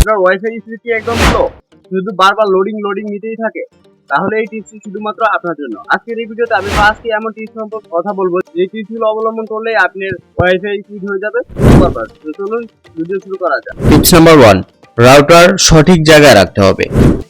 আপনার ওয়াইফাই স্মৃতি একদম স্লো শুধু বারবার লোডিং লোডিং নিতেই থাকে। তাহলে এই টিপসটি শুধুমাত্র আপনার জন্য। আজকের এই ভিডিওতে আমি পাঁচটি এমন টিপস সম্পর্কে কথা বলব, যে টিপসগুলো অবলম্বন করলে আপনার ওয়াইফাই স্পিড হয়ে যাবে। চলুন ভিডিও শুরু করা যাক। টিপস নাম্বার ওয়ান রাউটার সঠিক জায়গায় রাখতে হবে।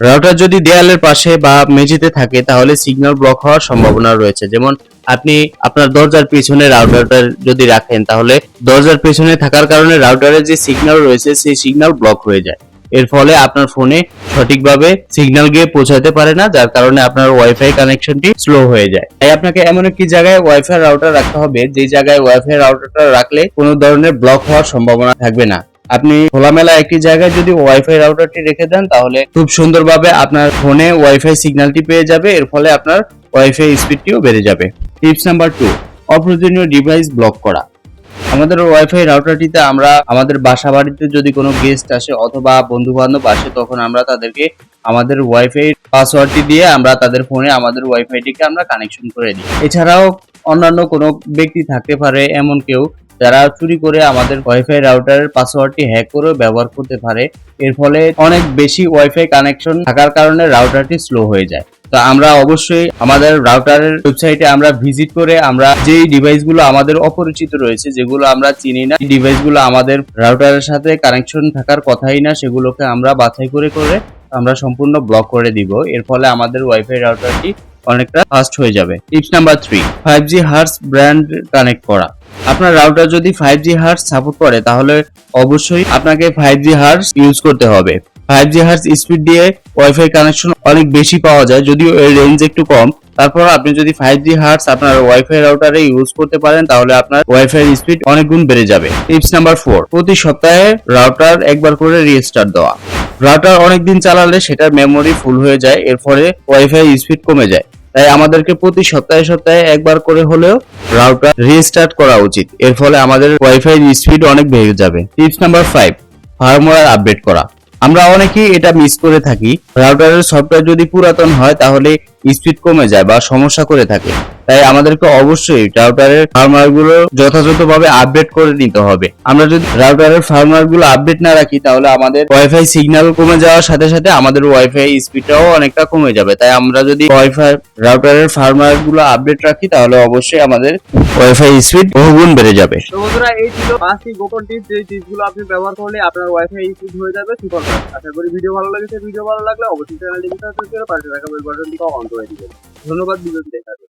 রাউটার যদি দেয়ালের পাশে বা মেঝেতে থাকে, তাহলে সিগন্যাল ব্লক হওয়ার সম্ভাবনা রয়েছে। যেমন আপনি আপনার দরজার পিছনে রাউটারটা যদি রাখেন, তাহলে দরজার পেছনে থাকার কারণে রাউটারের যে সিগন্যাল রয়েছে, সেই সিগন্যাল ব্লক হয়ে যায়। এর ফলে আপনার ফোনে সঠিকভাবে সিগন্যাল গিয়ে পৌঁছাতে পারে না, যার কারণে আপনার ওয়াইফাই কানেকশনটি স্লো হয়ে যায়। তাই আপনাকে এমন একটি জায়গায় ওয়াইফাই রাউটার রাখতে হবে, যে জায়গায় ওয়াইফাই রাউটারটা রাখলে কোনো ধরনের ব্লক হওয়ার সম্ভাবনা থাকবে না। আপনি খোলামেলা একটি জায়গায় যদি ওয়াইফাই রাউটারটি রেখে দেন, তাহলে খুব সুন্দরভাবে আপনার ফোনে ওয়াইফাই সিগন্যালটি পেয়ে যাবে। এর ফলে আপনার ওয়াইফাই স্পিডটিও বেড়ে যাবে। টিপস নাম্বার টু অপ্রয়োজনীয় ডিভাইস ব্লক করা। আমাদের ওয়াইফাই রাউটারটিতে আমরা আমাদের বাসা বাড়িতে যদি কোনো গেস্ট আসে অথবা বন্ধু বান্ধব আসে, তখন আমরা তাদেরকে আমাদের ওয়াইফাই পাসওয়ার্ডটি দিয়ে আমরা তাদের ফোনে আমাদের ওয়াইফাইটিকে আমরা কানেকশন করে দিই। এছাড়াও অন্যান্য কোনো ব্যক্তি থাকতে পারে, এমন কেউ যারা চুরি করে আমাদের ওয়াইফাই রাউটারের পাসওয়ার্ডটি হ্যাক করে ব্যবহার করতে পারে, এর ফলে অনেক বেশি ওয়াইফাই কানেকশন থাকার কারণে রাউটারটি স্লো হয়ে যায়। তো আমরা অবশ্যই আমাদের রাউটারের ওয়েবসাইটে আমরা ভিজিট করে আমরা যেই ডিভাইসগুলো আমাদের অপরিচিত রয়েছে, যেগুলো আমরা চিনি না ডিভাইসগুলো আমাদের রাউটারের সাথে কানেকশন থাকার কথাই না, সেগুলোকে আমরা বাছাই করে করে আমরা সম্পূর্ণ ব্লক করে দিব। এর ফলে আমাদের ওয়াইফাই রাউটারটি অনেকটা ফাস্ট হয়ে যাবে। Tips number three five G hertz brand connect করা। আপনার রাউটার যদি ফাইভ জি হার্স সাপোর্ট করে, তাহলে অবশ্যই আপনাকে ফাইভ জি হার্স ইউজ করতে হবে। ফাইভ জি হার্স স্পিড দিয়ে ওয়াইফাই কানেকশন অনেক বেশি পাওয়া যায়, যদিও এর রেঞ্জ একটু কম। তারপর আপনি যদি ফাইভ জি হার্স আপনার ওয়াইফাই রাউটারে ইউজ করতে পারেন, তাহলে আপনার ওয়াইফাই স্পিড অনেক গুণ বেড়ে যাবে। টিপস নাম্বার ফোর প্রতি সপ্তাহে রাউটার একবার করে রিস্টার্ট দেওয়া। রাউটার অনেকদিন চালালে সেটার মেমোরি ফুল হয়ে যায় এর ফলে ওয়াইফাই স্পিড কমে যায়। তাই আমাদেরকে প্রতি সপ্তাহে সপ্তাহে একবার করে হলেও রাউটার রিস্টার্ট করা উচিত। এর ফলে আমাদের ওয়াইফাই স্পিড অনেক বেড়ে যাবে। Tips number five firmware update করা। আমরা অনেকেই এটা মিস করে থাকি। রাউটারের সফটওয়্যার যদি পুরাতন হয়, তাহলে স্পিড কমে যায় বা সমস্যা করে থাকে। তাই আমাদেরকে অবশ্যই রাউটারের ফার্মওয়্যারগুলো যথাযথভাবে আপডেট করে নিতে হবে। আমরা যদি রাউটারের ফার্মওয়্যারগুলো আপডেট না রাখি, তাহলে আমাদের ওয়াইফাই সিগন্যাল কমে যাওয়ার সাথে সাথে আমাদের ওয়াইফাই স্পিডটাও অনেকটা কমে যাবে। তাই আমরা যদি ওয়াইফাই রাউটারের ফার্মওয়্যারগুলো আপডেট রাখি, তাহলে অবশ্যই আমাদের ওয়াইফাই স্পিড বহুগুণ বেড়ে যাবে। তো বন্ধুরা, এই ছিল পাঁচটি গোপন টিপস যে টিপসগুলো আপনি ব্যবহার করলে আপনার ওয়াইফাই স্পিড হয়ে যাবে সুপার আশা করি ভিডিও ভালো লেগেছে। ভিডিও ভালো লাগলে অবশ্যই চ্যানেলটিকে সাবস্ক্রাইব করে পাশে থাকা বেল বাটনটিকে অন করে দিবেন ধন্যবাদ ভিডিওটি জন্য।